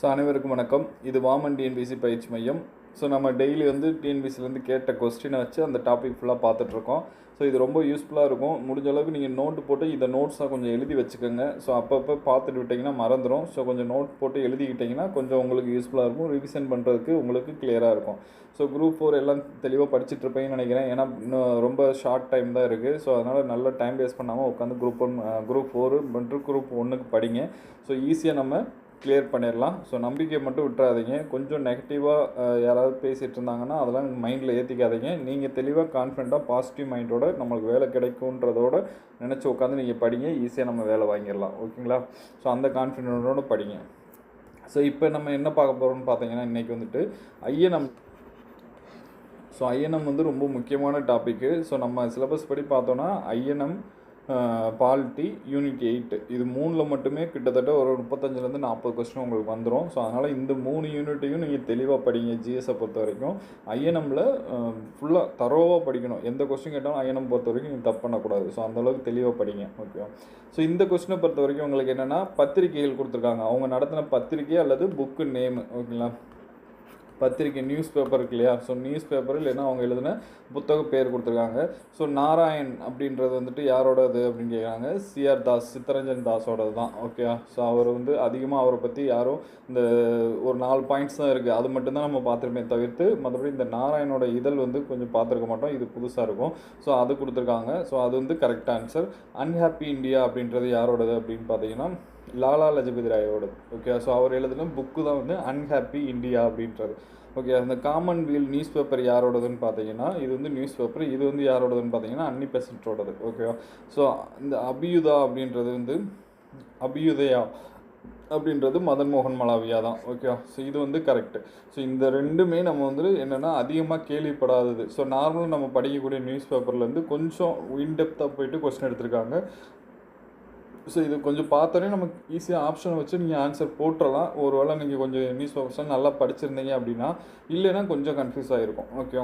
So அனைவருக்கும் வணக்கம். இது வாமன் டிஎன்பிசி பயிற்சி மையம். ஸோ நம்ம டெய்லி வந்து டிஎன்பிசிலேருந்து கேட்ட கொஸ்டினை வச்சு அந்த டாபிக் ஃபுல்லாக பார்த்துட்ருக்கோம். ஸோ இது ரொம்ப யூஸ்ஃபுல்லாக இருக்கும். முடிஞ்ச அளவுக்கு நீங்கள் நோட்டு போட்டு இந்த நோட்ஸாக கொஞ்சம் எழுதி வச்சுக்கோங்க. ஸோ அப்பப்போ பார்த்துட்டு விட்டிங்கன்னா மறந்துடும் ஸோ கொஞ்சம் நோட் போட்டு எழுதிக்கிட்டிங்கன்னா கொஞ்சம் உங்களுக்கு யூஸ்ஃபுல்லாக இருக்கும். ரிவிஷன் பண்ணுறதுக்கு உங்களுக்கு கிளியராக இருக்கும். ஸோ குரூப் ஃபோர் எல்லாம் தெளிவாக படிச்சுட்ருப்பேன்னு இருப்பீங்கன்னு நினைக்கிறேன். ஏன்னா இன்னும் ரொம்ப ஷார்ட் டைம் தான் இருக்குது ஸோ அதனால் நல்ல டைம் வேஸ்ட் பண்ணாமல் உட்காந்து குரூப் ஒன் குரூப் ஃபோரு மற்றும் குரூப் ஒன்றுக்கு படிங்க. ஸோ ஈஸியாக நம்ம கிளியர் பண்ணிடலாம் ஸோ நம்பிக்கை மட்டும் விட்டுறாதீங்க. கொஞ்சம் நெகட்டிவாக யாராவது பேசிகிட்டு இருந்தாங்கன்னா அதெல்லாம் மைண்டில் ஏற்றிக்காதீங்க நீங்கள் தெளிவாக கான்ஃபிடண்ட்டாக பாசிட்டிவ் மைண்டோட நம்மளுக்கு வேலை கிடைக்குன்றதோட நினச்சி உட்காந்து நீங்கள் படிங்க. ஈஸியாக நம்ம வேலை வாங்கிடலாம் ஓகேங்களா? ஸோ அந்த கான்ஃபிடென்ட்டோட படிங்க. ஸோ இப்போ நம்ம என்ன பார்க்க போகிறோம்னு பார்த்தீங்கன்னா இன்றைக்கி வந்துட்டு ஐயனம் ஸோ ஐஎன்எம் வந்து ரொம்ப முக்கியமான டாப்பிக்கு ஸோ நம்ம சிலபஸ் படி பார்த்தோன்னா ஐஎன்எம் பாலிட்டி யூனிட் எயிட்டு இது மூணில் மட்டுமே கிட்டத்தட்ட ஒரு முப்பத்தஞ்சிலேருந்து நாற்பது கொஸ்டின் உங்களுக்கு வந்துடும் ஸோ அதனால் இந்த மூணு யூனிட்டையும் நீங்கள் தெளிவாக படிங்க ஜிஎஸை பொறுத்த வரைக்கும். ஐஎன்எம்மில் ஃபுல்லாக தரோவாக படிக்கணும். எந்த கொஸ்டின் கேட்டாலும் ஐஎன்எம் பொறுத்த வரைக்கும் நீங்கள் தப்பு பண்ணக்கூடாது. ஸோ அந்தளவுக்கு தெளிவாக படிங்க ஓகே ஸோ இந்த கொஸ்டினை பொறுத்த வரைக்கும் உங்களுக்கு என்னென்னா பத்திரிகைகள் கொடுத்துருக்காங்க. அவங்க நடத்தின பத்திரிகை அல்லது புக்கு நேமு ஓகேங்களா பத்திரிக்கை நியூஸ் பேப்பர் இருக்கு இல்லையா? ஸோ நியூஸ் பேப்பர் இல்லைன்னா அவங்க எழுதின புத்தக பேர் கொடுத்துருக்காங்க. ஸோ நாராயண் அப்படின்றது வந்துட்டு யாரோடது அப்படின்னு கேட்குறாங்க. சிஆர் தாஸ் சித்தரஞ்சன் தாஸோடது தான். ஓகே ஸோ அவர் வந்து அதிகமாக அவரை பற்றி யாரும் இந்த ஒரு நாலு பாயிண்ட்ஸ் தான் இருக்குது அது மட்டும்தான் நம்ம பார்த்துருமே தவிர்த்து மற்றபடி இந்த நாராயணோட இதழ் வந்து கொஞ்சம் பார்த்துருக்க மாட்டோம். இது புதுசாக இருக்கும். ஸோ அது கொடுத்துருக்காங்க. ஸோ அது வந்து கரெக்ட் ஆன்சர் அன்ஹாப்பி இந்தியா அப்படின்றது யாரோடது அப்படின்னு பார்த்தீங்கன்னா லாலா லஜபதி ராயோடது ஓகே ஸோ அவர் எழுதின புக்கு தான் வந்து அன்ஹாப்பி இந்தியா அப்படின்றது ஓகே அந்த காமன்வெல் நியூஸ் பேப்பர் யாரோடதுன்னு பார்த்தீங்கன்னா இது வந்து நியூஸ் பேப்பர் இது வந்து யாரோடதுன்னு பார்த்தீங்கன்னா அன்னி பெசன்ட்டோடது ஓகேவா ஸோ இந்த அபியுதா அப்படின்றது வந்து அபியுதயா அப்படின்றது மதன் மோகன் மலாவியா தான் ஓகே ஸோ இது வந்து கரெக்டு ஸோ இந்த ரெண்டுமே நம்ம வந்து என்னென்னா அதிகமாக கேள்விப்படாதது. ஸோ நார்மலாக நம்ம படிக்கக்கூடிய நியூஸ் பேப்பர்லேருந்து கொஞ்சம் இன்டெப்த்தாக போயிட்டு கொஸ்டின் எடுத்திருக்காங்க. ஸோ இது கொஞ்சம் பார்த்தோன்னே நமக்கு ஈஸியாக ஆப்ஷனை வச்சு நீங்கள் ஆன்சர் போட்டுடலாம் ஒரு வேளை நீங்கள் கொஞ்சம் நியூஸ் பேப்பர்ஸ் நல்லா படிச்சிருந்தீங்க அப்படின்னா இல்லைன்னா கொஞ்சம் கன்ஃபியூஸ் ஆகிருக்கும் ஓகே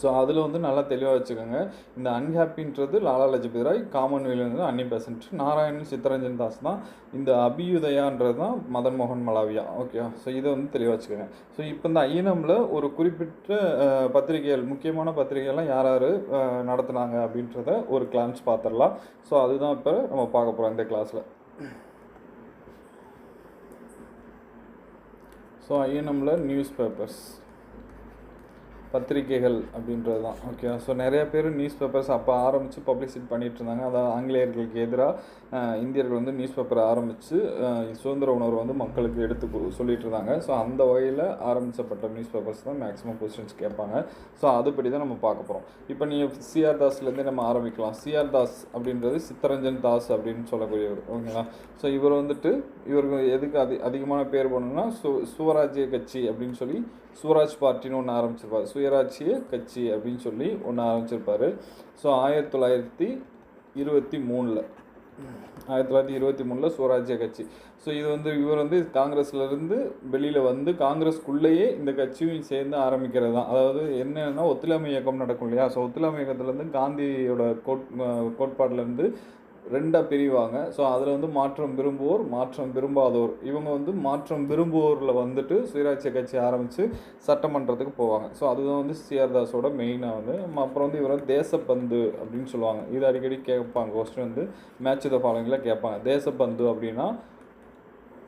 ஸோ அதில் வந்து நல்லா தெளிவாக வச்சுக்கோங்க. இந்த அன்ஹாப்பின்றது லாலா லஜபதி ராய் காமன்வெல் வந்து அன்னி பெசன்ட். நாராயணன் சித்தரஞ்சன் தாஸ் தான். இந்த அபியுதயான்றது தான் மதன் மோகன் மலாவியா. ஓகே ஸோ இதை வந்து தெளிவாக வச்சுக்கோங்க. ஸோ இப்போ இந்த ஐஎன்எம்மில் ஒரு குறிப்பிட்ட பத்திரிகைகள் முக்கியமான பத்திரிகைகள்லாம் யார் யார் நடத்துனாங்க அப்படின்றத ஒரு கிளான்ஸ் பார்த்துடலாம் ஸோ அதுதான் இப்போ நம்ம பார்க்க போகிறோம் இந்த கிளாஸில் ஸோ ஐஎன்எம்மில் நியூஸ் பேப்பர்ஸ் பத்திரிகைகள் அப்படின்றது தான். ஓகே ஸோ நிறைய பேர் நியூஸ் பேப்பர்ஸ் அப்போ ஆரம்பித்து பப்ளிசிட் பண்ணிகிட்டு இருந்தாங்க. அதாவது ஆங்கிலேயர்களுக்கு எதிராக இந்தியர்கள் வந்து நியூஸ் பேப்பரை ஆரம்பித்து சுதந்திர உணர்வு வந்து மக்களுக்கு எடுத்து சொல்லிட்டு இருந்தாங்க. ஸோ அந்த வகையில் ஆரம்பிக்கப்பட்ட நியூஸ் பேப்பர்ஸ் தான் மேக்ஸிமம் கொஸ்டின்ஸ் கேட்பாங்க. ஸோ அதுபடி தான் நம்ம பார்க்க போகிறோம் இப்போ நீங்கள் சிஆர் தாஸ்லேருந்தே நம்ம ஆரம்பிக்கலாம். சிஆர் தாஸ் அப்படின்றது சித்தரஞ்சன் தாஸ் அப்படின்னு சொல்லக்கூடியவர். ஓகேங்களா ஸோ இவர் வந்துட்டு இவருக்கு எதுக்கு அதி அதிகமான பேர் போனோம்னா சு சுவராஜ்ய கட்சி அப்படின்னு சொல்லி சுவராஜ் பார்ட்டின்னு ஒன்று ஆரம்பிச்சிருப்பார். சுயராட்சிய கட்சி அப்படின்னு சொல்லி ஒன்று ஆரம்பிச்சிருப்பார். ஸோ ஆயிரத்தி தொள்ளாயிரத்தி இருபத்தி மூணில். ஆயிரத்தி தொள்ளாயிரத்தி இருபத்தி மூணில் சுவராஜ்ய கட்சி. ஸோ இது வந்து இவர் வந்து காங்கிரஸ்லேருந்து வெளியில் வந்து காங்கிரஸ்க்குள்ளேயே இந்த கட்சியும் சேர்ந்து ஆரம்பிக்கிறது தான். அதாவது என்னென்னா ஒத்துழைமை இயக்கம் நடக்கும் இல்லையா? ஸோ ஒத்துழைமை இயக்கத்துலேருந்து காந்தியோட கோட் கோட்பாட்டிலேருந்து ரெண்டாக பிரிவாங்க. ஸோ அதில் வந்து மாற்றம் விரும்புவோர் மாற்றம் விரும்பாதோர். இவங்க வந்து மாற்றம் விரும்புவோரில் வந்துட்டு சுயராட்சிய கட்சி ஆரம்பித்து சட்டமன்றத்துக்கு போவாங்க. ஸோ அதுதான் வந்து சிஆர்தாஸோட மெயினாக வந்து அப்புறம் வந்து இவரை தேசப்பந்து அப்படின்னு சொல்லுவாங்க. இது அடிக்கடி கேட்பாங்க கொஸ்டின் வந்து மேட்ச் த ஃபாலோயிங்கில் கேட்பாங்க. தேசப்பந்து அப்படின்னா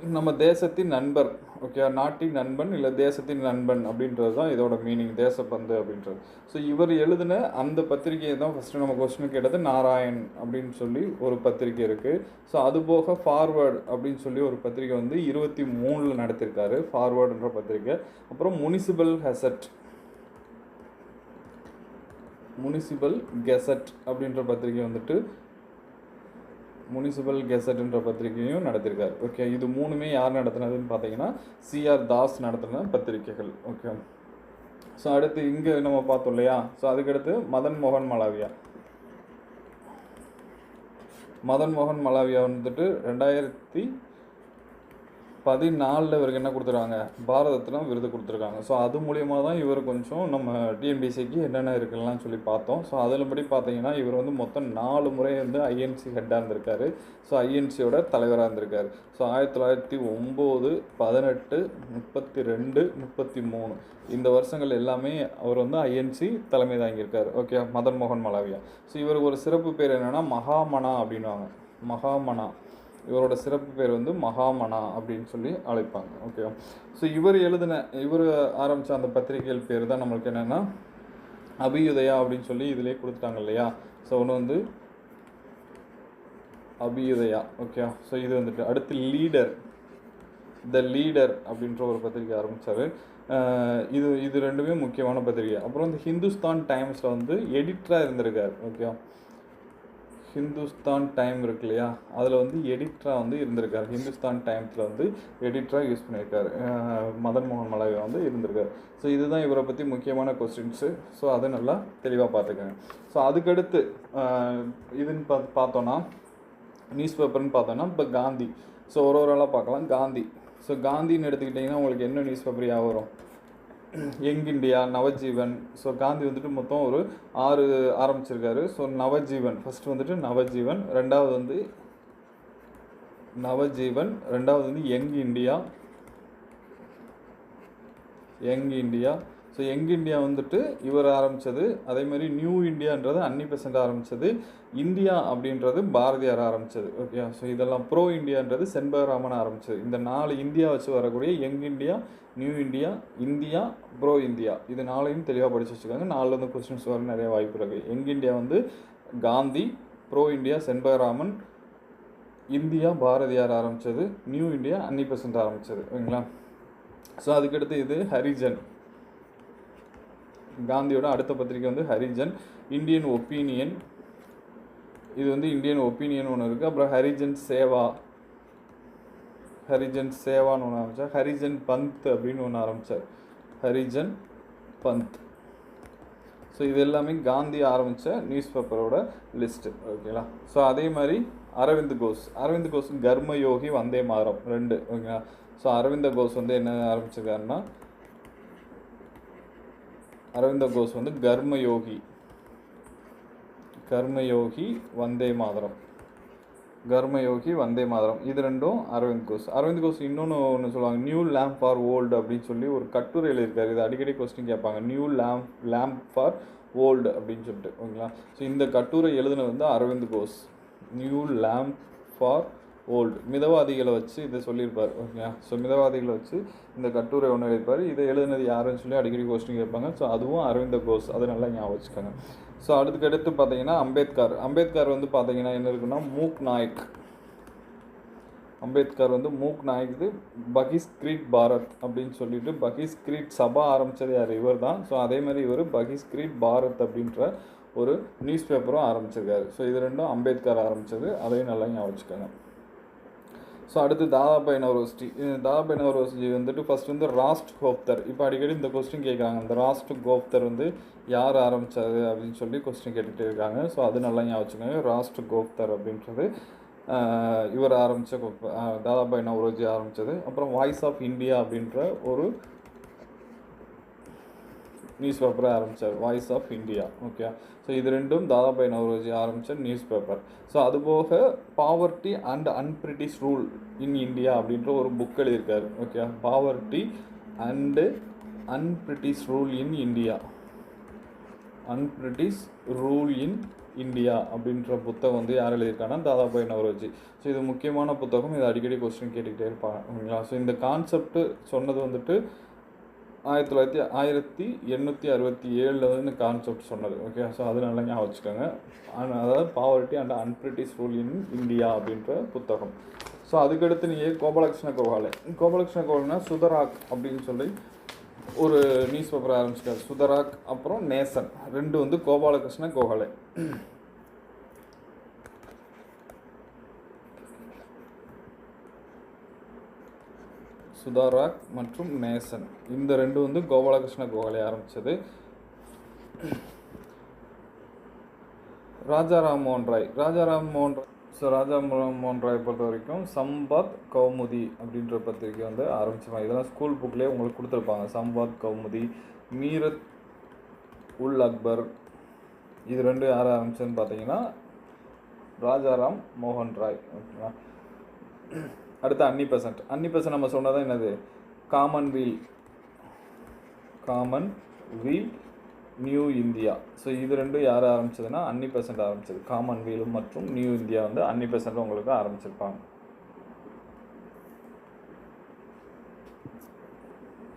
நம்ம தேசத்தின் நண்பர் ஓகே நாட்டின் நண்பன் இல்லை தேசத்தின் நண்பன் அப்படின்றது தான் இதோட மீனிங் தேசப்பந்து அப்படின்றது. ஸோ இவர் எழுதின அந்த பத்திரிகையை தான் ஃபஸ்ட்டு நம்ம கொஸ்டின் கேட்டது நாராயண் அப்படின்னு சொல்லி ஒரு பத்திரிகை இருக்குது ஸோ அது போக ஃபார்வேர்டு அப்படின்னு சொல்லி ஒரு பத்திரிகை வந்து இருபத்தி மூணில் நடத்திருக்காரு ஃபார்வேர்டுன்ற பத்திரிகை. அப்புறம் முனிசிபல் ஹெசட் முனிசிபல் கெசட் அப்படின்ற பத்திரிகை வந்துட்டு முனிசிபல் கெசட்ன்ற பத்திரிகையும் நடத்திருக்காரு. ஓகே இது மூணுமே யார் நடத்தினதுன்னு பார்த்தீங்கன்னா சிஆர் தாஸ் நடத்தின பத்திரிகைகள். ஓகே ஸோ அடுத்து இங்கே நம்ம பார்த்தோம் இல்லையா? ஸோ அதுக்கடுத்து மதன் மோகன் மலாவியா. மதன் மோகன் மலாவியா வந்துட்டு ரெண்டாயிரத்தி பதினாலில் இவருக்கு என்ன கொடுத்துருக்காங்க? பாரதத்தில் விருது கொடுத்துருக்காங்க. ஸோ அது மூலியமாக தான் இவர் கொஞ்சம் நம்ம டிஎன்பிசிக்கு என்னென்ன இருக்குலாம் சொல்லி பார்த்தோம். ஸோ அதில் படி பார்த்தீங்கன்னா இவர் வந்து மொத்தம் நாலு முறை வந்து ஐஎன்சி ஹெட்டாக இருந்திருக்காரு. ஸோ ஐஎன்சியோட தலைவராக இருந்திருக்காரு. ஸோ ஆயிரத்தி தொள்ளாயிரத்தி ஒம்பது பதினெட்டு முப்பத்தி ரெண்டு முப்பத்தி மூணு இந்த வருஷங்கள் எல்லாமே அவர் வந்து ஐஎன்சி தலைமை தாங்கியிருக்காரு. ஓகே மதன் மோகன் மலாவியா. ஸோ இவருக்கு ஒரு சிறப்பு பேர் என்னென்னா மகாமனா அப்படின்வாங்க மகாமனா. இவரோட சிறப்பு பேர் வந்து மகாமனா அப்படின்னு சொல்லி அழைப்பாங்க. ஓகேவா ஸோ இவர் எழுதின இவர் ஆரம்பித்த அந்த பத்திரிகைகள் பேர் தான் நம்மளுக்கு என்னென்னா அபியுதயா அப்படின்னு சொல்லி இதிலே கொடுத்துட்டாங்க இல்லையா? ஸோ ஒன்று வந்து அபியுதயா. ஓகே ஸோ இது வந்துட்டு அடுத்து லீடர் த லீடர் அப்படின்ற ஒரு பத்திரிகை ஆரம்பித்தார் இது இது ரெண்டுமே முக்கியமான பத்திரிகை. அப்புறம் இந்த ஹிந்துஸ்தான் டைம்ஸில் வந்து எடிட்டராக இருந்திருக்கார். ஓகே ஹிந்துஸ்தான் டைம் இருக்கு இல்லையா? அதில் வந்து எடிட்டராக வந்து இருந்திருக்கார். ஹிந்துஸ்தான் டைம்ஸில் வந்து எடிட்டராக யூஸ் பண்ணியிருக்காரு. மதன் மோகன் மலகா வந்து இருந்திருக்கார். ஸோ இதுதான் இவரை பற்றி முக்கியமான கொஸ்டின்ஸு ஸோ அதை நல்லா தெளிவாக பார்த்துக்கோங்க. ஸோ அதுக்கடுத்து இதுன்னு பார்த்து பார்த்தோன்னா நியூஸ் பேப்பர்னு பார்த்தோன்னா இப்போ காந்தி. ஸோ ஒரு ஒரு ஆளாக பார்க்கலாம். காந்தி. ஸோ காந்தின்னு எடுத்துக்கிட்டிங்கன்னா உங்களுக்கு என்ன நியூஸ் பேப்பர் ஞாபகம் வரும்? Young India Navajivan. So Gandhi வந்துட்டு மொத்தம் ஒரு ஆறு ஆரம்பிச்சிருக்காரு. ஸோ நவஜீவன். ஃபர்ஸ்ட் வந்துட்டு நவஜீவன். ரெண்டாவது வந்து நவஜீவன். ரெண்டாவது வந்து young India young India so young India வந்துட்டு இவர் ஆரம்பித்தது அதே மாதிரி நியூ இந்தியான்றது அன்னி பெசன்ட் ஆரம்பித்தது இந்தியா அப்படின்றது பாரதியார் ஆரம்பித்தது ஓகே ஸோ இதெல்லாம் ப்ரோ இந்தியான்றது செண்பகராமன் ஆரம்பித்தது இந்த நாலு இந்தியா வச்சு வரக்கூடிய young India new India India pro India இது நாளையும் தெளிவாக படித்து வச்சுக்கோங்க. நாலுலேருந்து கொஸ்டின்ஸ் வர நிறைய வாய்ப்பு இருக்குது யங் இந்தியா வந்து Gandhi pro India Chenbagaraman India Bharathiyar ஆரம்பித்தது நியூ இந்தியா அன்னி பெசன்ட் ஆரம்பித்தது ஓகேங்களா ஸோ அதுக்கடுத்து இது ஹரிஜன் காந்தியோட அடுத்த பத்திரிக்கை வந்து ஹரிஜன் இந்தியன் ஒப்பீனியன் இது வந்து இந்தியன் ஒப்பீனியன் ஒன்று இருக்குது அப்புறம் ஹரிஜன் சேவா. ஹரிஜன் சேவான்னு ஒன்று ஆரம்பித்தார் ஹரிஜன் பந்த் அப்படின்னு ஒன்று ஆரம்பித்தார் ஹரிஜன் பந்த். ஸோ இது எல்லாமே காந்தி ஆரம்பித்த நியூஸ் பேப்பரோட லிஸ்ட்டு ஓகேங்களா ஸோ அதே மாதிரி அரவிந்த் கோஷ் அரவிந்த் கோஷ் கர்மயோகி வந்தே மாறும் ரெண்டு. ஓகேங்களா? ஸோ அரவிந்த கோஷ் வந்து என்ன ஆரம்பிச்சிருக்காருன்னா அரவிந்த கோஷ் வந்து கர்மயோகி. கர்மயோகி வந்தே மாதரம். கர்மயோகி வந்தே மாதரம். இது ரெண்டும் அரவிந்த் கோஷ். அரவிந்த் கோஷ் இன்னொன்று ஒன்று சொல்லுவாங்க நியூ லேம்ப் ஃபார் ஓல்டு அப்படின்னு சொல்லி ஒரு கட்டுரை எழுதியிருக்காரு. இது அடிக்கடி கொஸ்டின் கேட்பாங்க. New lamp lamp for old அப்படின்னு சொல்லிட்டு ஓகேங்களா? ஸோ இந்த கட்டுரை எழுதுனது வந்து Aurobindo Ghosh. New lamp for old மிதவாதிகளை வச்சு இதை சொல்லியிருப்பார். ஓகேங்களா ஸோ மிதவாதிகளை வச்சு இந்த கட்டுரை ஒன்று எழுதியிருப்பார். இதை எழுதுனது யாருன்னு சொல்லி அடிக்கடி கொஸ்டின் கேட்பாங்க. ஸோ அதுவும் அரவிந்த கோஷ் அது நல்லா ஞாபகம் வச்சுக்கோங்க. ஸோ அடுத்துக்கடுத்து பார்த்தீங்கன்னா அம்பேத்கர். அம்பேத்கர் வந்து பார்த்தீங்கன்னா என்ன இருக்குன்னா மூக் நாயக். அம்பேத்கர் வந்து மூக் நாயக் இது பகிஸ்கிரீட் பாரத் அப்படின்னு சொல்லிட்டு பகிஸ்கிரீட் சபா ஆரம்பித்தது யார்? இவர் தான் ஸோ அதே மாதிரி இவர் பகிஸ்கிரீட் பாரத் அப்படின்ற ஒரு நியூஸ் பேப்பரும் ஆரம்பிச்சிருக்காரு. ஸோ இது ரெண்டும் அம்பேத்கர் ஆரம்பித்தது அதையும் நல்லா ஞாபகம் வச்சுக்கோங்க. ஸோ அடுத்து தாதாபாய் நவரோஸ்டி தாதாபாய் நவரோஸ்டி வந்துட்டு ஃபர்ஸ்ட் வந்து ராஸ்ட் கோப்தர் இப்போ அடிக்கடி இந்த கொஸ்டின் கேட்குறாங்க. இந்த ராஸ்ட் கோப்தர் வந்து யார் ஆரம்பித்தாரு அப்படின்னு சொல்லி கொஸ்டின் கேட்டுகிட்டே இருக்காங்க. ஸோ அது நல்லா ஞாபகம் வச்சுக்கோங்க. ராஸ்ட் கோப்தர் அப்படின்றது இவர் ஆரம்பித்த தாதாபாய் நவரோஜி ஆரம்பித்தது அப்புறம் வாய்ஸ் ஆஃப் இந்தியா அப்படின்ற ஒரு நியூஸ் பேப்பரை ஆரம்பித்தார் voice of India okay so இது ரெண்டும் தாதாபாய் நவரோஜி ஆரம்பித்த நியூஸ் பேப்பர் ஸோ அதுபோக poverty and unBritish rule in India அப்படின்ற ஒரு புக் எழுதியிருக்காரு. Okay poverty and unBritish rule in India unBritish rule in India அப்படின்ற புத்தகம் வந்து யார் எழுதியிருக்காங்கன்னா தாதாபாய் நவரோஜி ஸோ இது முக்கியமான புத்தகம். இது அடிக்கடி கொஸ்டின் கேட்டுக்கிட்டே இருப்பாங்க. ஓகேங்களா ஸோ இந்த கான்செப்ட் சொன்னது வந்துட்டு ஆயிரத்தி தொள்ளாயிரத்தி ஆயிரத்தி எண்ணூற்றி அறுபத்தி ஏழில் வந்து இந்த கான்செப்ட் சொன்னது. ஓகே ஸோ அது ஞாபகம் வச்சுக்கோங்க. அண்ட் அதாவது poverty and unBritish rule in India அப்படின்ற புத்தகம். ஸோ அதுக்கடுத்து நீங்கள் கோபாலகிருஷ்ண கோகாலே. கோபாலகிருஷ்ண கோகாலைனா சுதராக் அப்படின்னு சொல்லி ஒரு நியூஸ் பேப்பர் ஆரம்பிச்சிட்டார். சுதராக் அப்புறம் நேசன். ரெண்டு வந்து கோபாலகிருஷ்ண கோகலே. சுதாராக் மற்றும் நேசன் இந்த ரெண்டு வந்து கோபாலகிருஷ்ண கோகலே ஆரம்பித்தது ராஜா ராம்மோகன் ராய். ராஜா ராம்மோகன் ராய் ஸோ ராஜா மோகன் ராய் பொறுத்த வரைக்கும் சம்பாத் கௌமுதி அப்படின்ற பத்திரிக்கை வந்து ஆரம்பிச்சுப்பாங்க இதெல்லாம் ஸ்கூல் புக்லேயே உங்களுக்கு கொடுத்துருப்பாங்க. சம்பாத் கௌமுதி மீரத் உல் அக்பர். இது ரெண்டு யார் ஆரம்பிச்சதுன்னு பார்த்தீங்கன்னா ராஜாராம் மோகன் ராய். ஓகேங்களா அடுத்து அன்னி பெசன்ட் அன்னி பெசன்ட் நம்ம சொன்னதான் என்னது? Commonweal commonweal new India so இது ரெண்டும் யார் ஆரம்பிச்சதுன்னா அன்னி ஆரம்பிச்சது. ஆரம்பிச்சது காமன்வீல் மற்றும் நியூ இந்தியா வந்து அன்னிபெசன்ட் உங்களுக்கு ஆரம்பிச்சிருப்பாங்க.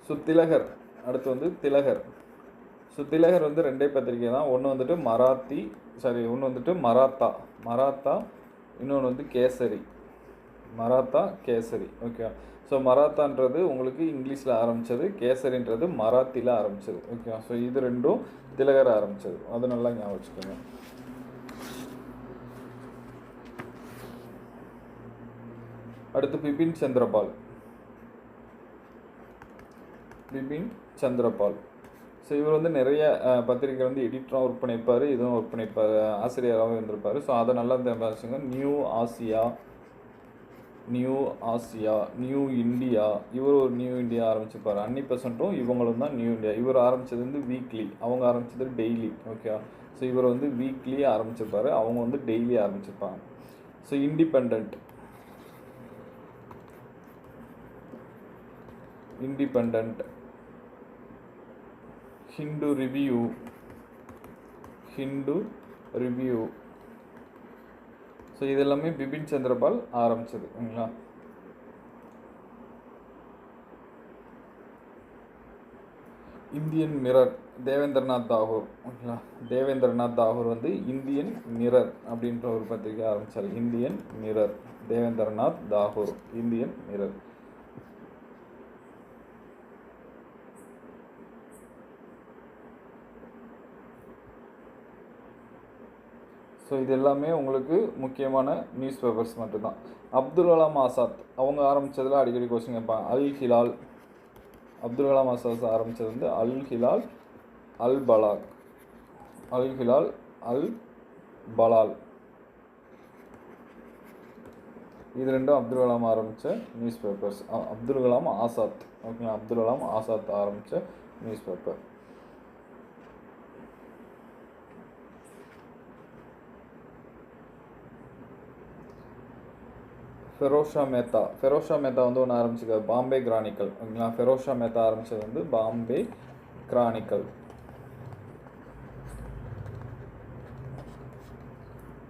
ஸோ திலகர். அடுத்து வந்து திலகர். ஸோ திலகர் வந்து ரெண்டே பத்திரிக்கை தான். ஒன்று வந்துட்டு மராத்தி சாரி ஒன்று வந்துட்டு மராத்தா. மராத்தா இன்னொன்று வந்து கேசரி. மராத்தா கேசரி ஓகே ஸோ மராத்தான்றது உங்களுக்கு இங்கிலீஷில் ஆரம்பித்தது கேசரின்றது மராத்தியில் ஆரம்பித்தது ஓகே ஸோ இது ரெண்டும் திலகர் ஆரம்பித்தது அது நல்லா ஞாபகம் வச்சுக்கோங்க. அடுத்து பிபின் சந்திரபால். பிபின் சந்திரபால். ஸோ இவர் வந்து நிறைய அஹ், பத்திரிக்கை வந்து எடிட்டராக ஒர்க் பண்ணியிருப்பார் இதுவும் ஒர்க் பண்ணியிருப்பார் ஆசிரியராகவும் இருந்திருப்பார். ஸோ அதை நல்லா வச்சுங்க new Asia new Asia new India இவர் ஒரு நியூ இந்தியா ஆரம்பிச்சிருப்பார். அன்னி பெசண்ட்டும் இவங்களும் தான் நியூ இந்தியா. இவர் ஆரம்பித்தது வந்து வீக்லி அவங்க ஆரம்பித்தது டெய்லி ஓகே ஸோ இவர் வந்து வீக்லி ஆரம்பிச்சிருப்பாரு. அவங்க வந்து daily ஆரம்பிச்சிருப்பாங்க. So independent independent Hindu review Hindu review so இது எல்லாமே பிபின் சந்திரபால் ஆரம்பித்தது ஓகேங்களா இந்தியன் மிரர் தேவேந்திரநாத் தாகூர் ஓகேங்களா? தேவேந்திரநாத் தாகூர் வந்து இந்தியன் மிரர் அப்படின்ற ஒரு பத்திரிகை ஆரம்பித்தார் Indian mirror Devendranath Tagore Indian mirror. So இது எல்லாமே உங்களுக்கு முக்கியமான நியூஸ் பேப்பர்ஸ் மட்டும்தான். அப்துல் கலாம் ஆசாத் அவங்க ஆரம்பித்ததில் அடிக்கடி கொஸ்டின் கேட்பாங்க. அல் ஹிலால். அப்துல் கலாம் ஆசாத் ஆரம்பித்தது வந்து அல் ஹிலால் அல் பலாக். அல் ஹிலால் அல் பலால். இது ரெண்டும் அப்துல் கலாம் ஆரம்பித்த நியூஸ் பேப்பர்ஸ் அப்துல் கலாம் ஆசாத். ஓகேங்களா? அப்துல் கலாம் ஆசாத் ஆரம்பித்த நியூஸ் பேப்பர் ஃபெரோஷா மேத்தா ஃபெரோஷா மேத்தா வந்து ஒன்று ஆரம்பிச்சிருக்காரு பாம்பே கிரானிக்கல் ஓகேங்களா? ஃபெரோஷா மேத்தா ஆரம்பிச்சது வந்து பாம்பே கிரானிக்கல்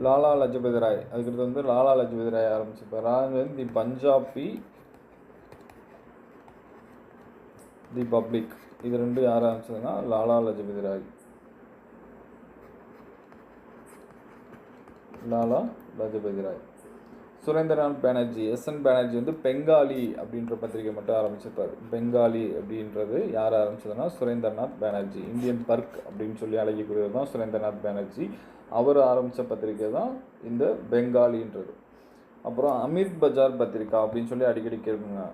லாலா லஜபதி ராய். அதுக்கடுத்து வந்து லாலா லஜபதி ராய் ஆரம்பிச்சிருப்பார். அது வந்து தி பஞ்சாபி தி பப்ளிக். இது ரெண்டும் யார் ஆரம்பிச்சதுன்னா லாலா லஜபதி ராய். லாலா லஜபதி ராய். சுரேந்திரநாத் பானர்ஜி எஸ்என் பேனர்ஜி வந்து பெங்காலி அப்படின்ற பத்திரிகை மட்டும் ஆரம்பிச்சிருப்பார். பெங்காலி அப்படின்றது யார் ஆரம்பிச்சதுன்னா சுரேந்திரநாத் பானர்ஜி. இந்தியன் பர்க் அப்படின்னு சொல்லி அழைக்கக்கூடியது தான் சுரேந்திரநாத் பேனர்ஜி. அவர் ஆரம்பித்த பத்திரிகை தான் இந்த பெங்காலின்றது. அப்புறம் அமிர்த் பஜார் பத்திரிகா அப்படின்னு சொல்லி அடிக்கடி கேட்குங்க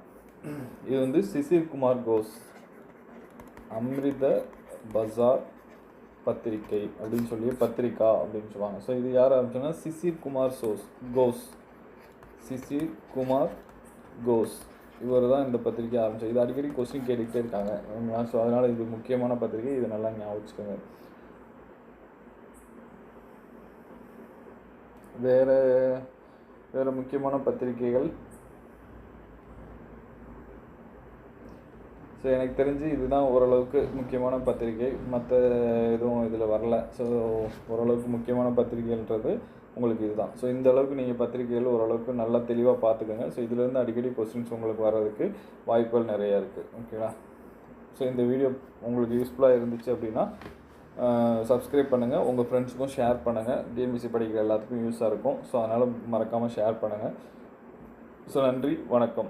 இது வந்து சிசிர் குமார் கோஸ் அமிர்த பஜார் பத்திரிகை அப்படின்னு சொல்லி பத்திரிகா அப்படின்னு சொல்லுவாங்க. ஸோ இது யார் ஆரம்பிச்சோன்னா சிசிர் குமார் சோஸ் கோஸ். சிசிர் குமார் கோஸ். இவர் தான் இந்த பத்திரிக்கை ஆரம்பித்தார் இது அடிக்கடி கொஸ்டின் கேட்டுக்கிட்டே இருக்காங்க. ஸோ அதனால் இது முக்கியமான பத்திரிகை. இதை நல்லா ஞாபகம் வச்சுக்கோங்க. வேறு வேறு முக்கியமான பத்திரிகைகள். ஸோ எனக்கு தெரிஞ்சு இதுதான் ஓரளவுக்கு முக்கியமான பத்திரிகை. மற்ற எதுவும் இதில் வரல. ஸோ ஓரளவுக்கு முக்கியமான பத்திரிகைன்றது உங்களுக்கு இதுதான். ஸோ இந்த அளவுக்கு நீங்கள் பத்திரிகைகள் ஓரளவுக்கு நல்லா தெளிவாக பார்த்துக்கோங்க. ஸோ இதுலேருந்து அடிக்கடி கொஸ்டின்ஸ் உங்களுக்கு வர்றதுக்கு வாய்ப்புகள் நிறையா இருக்குது ஓகேங்களா ஸோ இந்த வீடியோ உங்களுக்கு யூஸ்ஃபுல்லாக இருந்துச்சு அப்படின்னா சப்ஸ்கிரைப் பண்ணுங்கள் உங்கள் ஃப்ரெண்ட்ஸுக்கும் ஷேர் பண்ணுங்கள் டிஎம்பிசி படிக்கிற எல்லாத்துக்கும் யூஸாக இருக்கும். ஸோ அதனால் மறக்காமல் ஷேர் பண்ணுங்கள் ஸோ நன்றி. வணக்கம்.